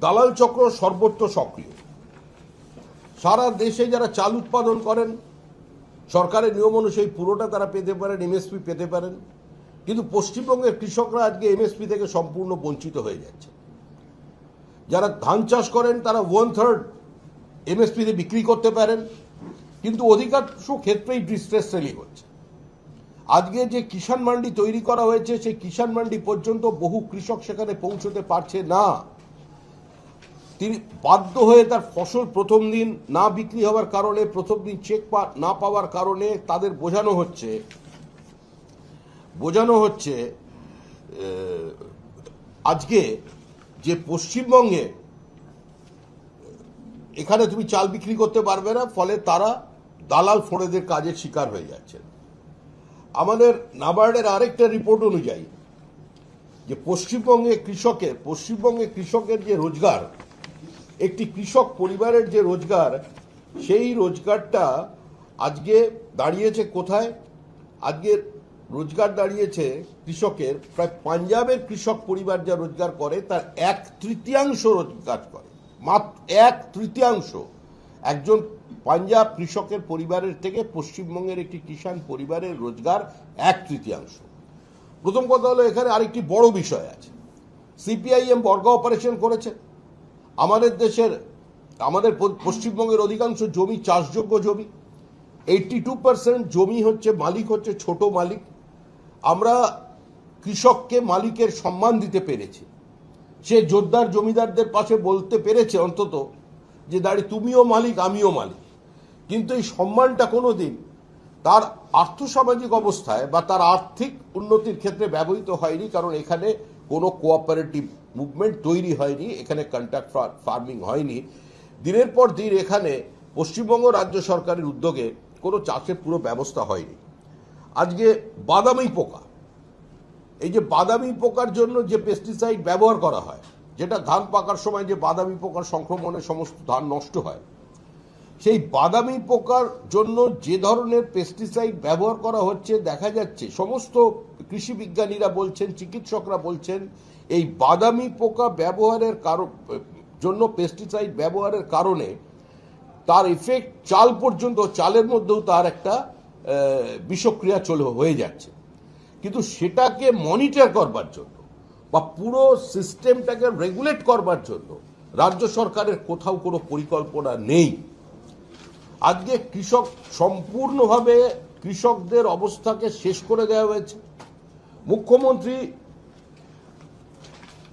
দালাল চক্র সর্বত্র সক্রিয়। সারা দেশে যারা চাল উৎপাদন করেন, সরকারের নিয়ম অনুযায়ী পুরোটা তারা পেতে পারেন এমএসপি পেতে পারেন। কিন্তু পশ্চিমবঙ্গের কৃষকরা আজকে এমএসপি থেকে সম্পূর্ণ বঞ্চিত হয়ে যাচ্ছে। যারা ধান চাষ করেন, তারা ওয়ান থার্ড এমএসপিতে বিক্রি করতে পারেন। কিন্তু অধিকাংশ ক্ষেত্রেই ডিস্ট্রেস সেলিং হচ্ছে। আজকে যে কিষাণ মান্ডি তৈরি করা হয়েছে, সেই কিষাণ মান্ডি পর্যন্ত বহু কৃষক সেখানে পৌঁছতে পারছে না। তিনি বাধ্য হয়ে তার ফসল প্রথম দিন না বিক্রি হওয়ার কারণে, প্রথম দিন চেক না পাওয়ার কারণে তাদের বোঝানো হচ্ছে বোঝানো হচ্ছে আজকে যে পশ্চিমবঙ্গে এখানে তুমি চাল বিক্রি করতে পারবে না, ফলে তারা দালাল ফোড়েদের কাজের শিকার হয়ে যাচ্ছেন আমাদের নাবার্ডের আরেকটা রিপোর্ট অনুযায়ী যে পশ্চিমবঙ্গে কৃষকের পশ্চিমবঙ্গে কৃষকের যে রোজগার একটি কৃষক পরিবারের যে রোজগার, সেই রোজগারটা আজকে দাঁড়িয়েছে কোথায়? আজকে রোজগার দাঁড়িয়েছে কৃষকের, প্রায় পাঞ্জাবের কৃষক পরিবার যা রোজগার করে, তার এক তৃতীয়াংশ রোজগার করে। মাত্র এক তৃতীয়াংশ। একজন পাঞ্জাব কৃষকের পরিবারের থেকে পশ্চিমবঙ্গের একটি কিষাণ পরিবারের রোজগার এক তৃতীয়াংশ। প্রথম কথা হলো, এখানে আরেকটি বড় বিষয় আছে। সিপিআইএম বর্গা অপারেশন করেছে। আমাদের দেশের, আমাদের পশ্চিমবঙ্গের অধিকাংশ জমি চাষযোগ্য জমি। এইটটি টু পার্সেন্ট জমি হচ্ছে মালিক, হচ্ছে ছোট মালিক। আমরা কৃষককে মালিকের সম্মান দিতে পেরেছি। সে জোরদার জমিদারদের পাশে বলতে পেরেছে অন্তত যে, দাঁড়ি, তুমিও মালিক, আমিও মালিক। কিন্তু এই সম্মানটা কোনো দিন তার আর্থসামাজিক অবস্থায় বা তার আর্থিক উন্নতির ক্ষেত্রে ব্যবহৃত হয়নি, কারণ এখানে কোনো কোঅপারেটিভ মুভমেন্ট তৈরি হয়নি, এখানে কন্ট্রাক্ট ফার্মিং হয়নি। দিনের পর দিন এখানে পশ্চিমবঙ্গ রাজ্য সরকারের উদ্যোগে কোনো চাষের পুরো ব্যবস্থা হয়নি। আজকে বাদামি পোকা, এই যে বাদামি পোকার জন্য যে পেস্টিসাইড ব্যবহার করা হয়, যেটা ধান পাকার সময় যে বাদামি পোকার সংক্রমণে সমস্ত ধান নষ্ট হয় সেই বাদামি পোকার জন্য যে ধরনের পেস্টিসাইড ব্যবহার করা হচ্ছে, দেখা যাচ্ছে সমস্ত কৃষি বিজ্ঞানীরা বলছেন, চিকিৎসকরা বলছেন, এই বাদামি পোকা ব্যবহারের কারণ, জন্য পেস্টিসাইড ব্যবহারের কারণে তার ইফেক্ট চাল পর্যন্ত, চালের মধ্যেও তার একটা বিষক্রিয়া চলে, হয়ে যাচ্ছে। কিন্তু সেটাকে মনিটর করবার জন্য বা পুরো সিস্টেমটাকে রেগুলেট করবার জন্য রাজ্য সরকারের কোথাও কোনো পরিকল্পনা নেই। আজকে কৃষক সম্পূর্ণভাবে কৃষকদের অবস্থাকে শেষ করে দেওয়া হয়েছে। মুখ্যমন্ত্রী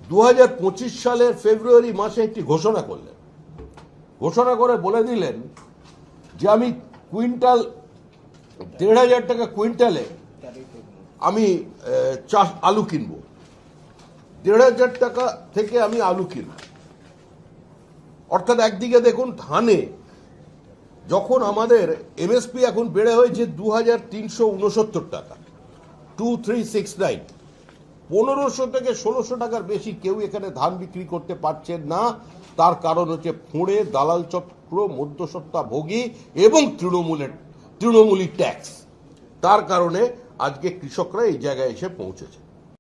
দু হাজার পঁচিশ সালের ফেব্রুয়ারি মাসে একটি ঘোষণা করলেন। ঘোষণা করে বলে দিলেন যে আমি কুইন্টাল দেড় হাজার টাকা কুইন্টালে আমি চাষ আলু কিনব। দেড় হাজার টাকা থেকে আমি আলু কিনব। অর্থাৎ একদিকে দেখুন ধানে যখন আমাদের এমএসপি এখন বেড়ে হয়েছে দু হাজার তিনশো উনসত্তর টাকা টু থ্রি সিক্স নাইন পনেরোশো থেকে ষোলোশো টাকার বেশি কেউ এখানে ধান বিক্রি করতে পারছেন না। তার কারণ হচ্ছে ফুঁড়ে, দালাল চক্র মধ্যসত্ত্বা ভোগী এবং তৃণমূলের, তৃণমূলী ট্যাক্স। তার কারণে আজকে কৃষকরা এই জায়গায় এসে পৌঁছেছে।